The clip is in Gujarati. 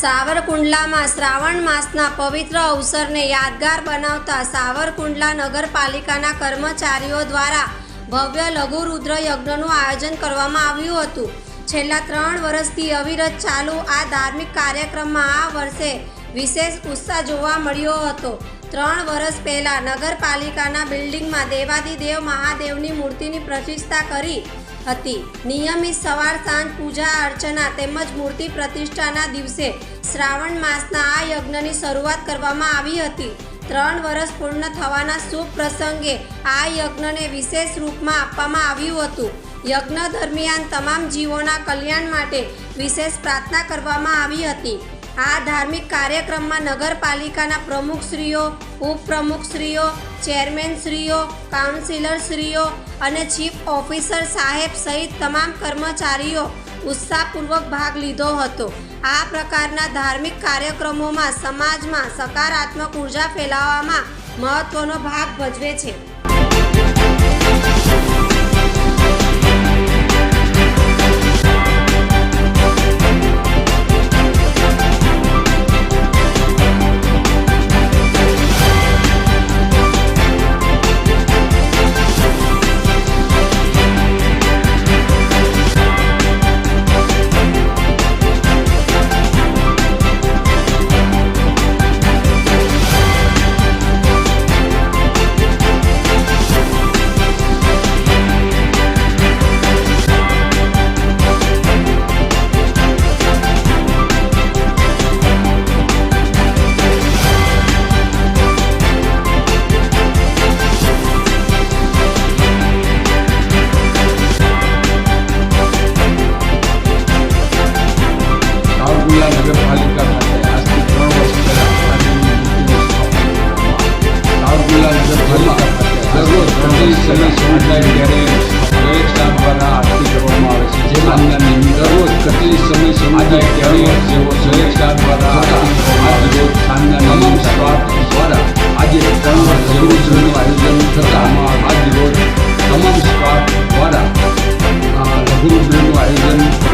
સાવરકુંડલામાં શ્રાવણ માસના પવિત્ર અવસરને યાદગાર બનાવતા સાવરકુંડલા નગરપાલિકાના કર્મચારીઓ દ્વારા ભવ્ય લઘુ રુદ્ર યજ્ઞનું આયોજન કરવામાં આવ્યું હતું. છેલ્લા ત્રણ વર્ષથી અવિરત ચાલુ આ ધાર્મિક કાર્યક્રમમાં આ વર્ષે વિશેષ ઉત્સાહ જોવા મળ્યો હતો. ત્રણ વર્ષ પહેલા નગરપાલિકાના બિલ્ડિંગમાં દેવાદિદેવ મહાદેવની મૂર્તિની પ્રતિષ્ઠા કરી હતી. નિયમિત સવાર, સાંજ પૂજા, અર્ચના તેમજ મૂર્તિ પ્રતિષ્ઠાના દિવસે શ્રાવણ માસના આ યજ્ઞની શરૂઆત કરવામાં આવી હતી. ત્રણ વર્ષ પૂર્ણ થવાના શુભ પ્રસંગે આ યજ્ઞને વિશેષ રૂપમાં આપવામાં આવ્યું હતું. યજ્ઞ દરમિયાન તમામ જીવોના કલ્યાણ માટે વિશેષ પ્રાર્થના કરવામાં આવી હતી. આ ધાર્મિક કાર્યક્રમમાં નગરપાલિકાના પ્રમુખશ્રીઓ, ઉપપ્રમુખશ્રીઓ, ચેરમેનશ્રીઓ, કાઉન્સિલરશ્રીઓ અને ચીફ ઓફિસર સાહેબ સહિત તમામ કર્મચારીઓ ઉત્સાહપૂર્વક ભાગ લીધો હતો. આ પ્રકારના ધાર્મિક કાર્યક્રમોમાં સમાજમાં સકારાત્મક ઊર્જા ફેલાવવામાં મહત્ત્વનો ભાગ ભજવે છે. યોજના દ્વારા હાથથી કરવામાં આવે છે જે બાદના નિયમિત દરરોજ કચેરી સમય સમુદાય ત્યારે જેઓ દરેક દ્વારા હાથ રોજ દ્વારા આજે ત્રણ જરૂરી શ્રેણીનું આયોજન થતાં આજ રોજ તમામ સ્વાદ દ્વારા લઘુ શ્રેણીનું આયોજન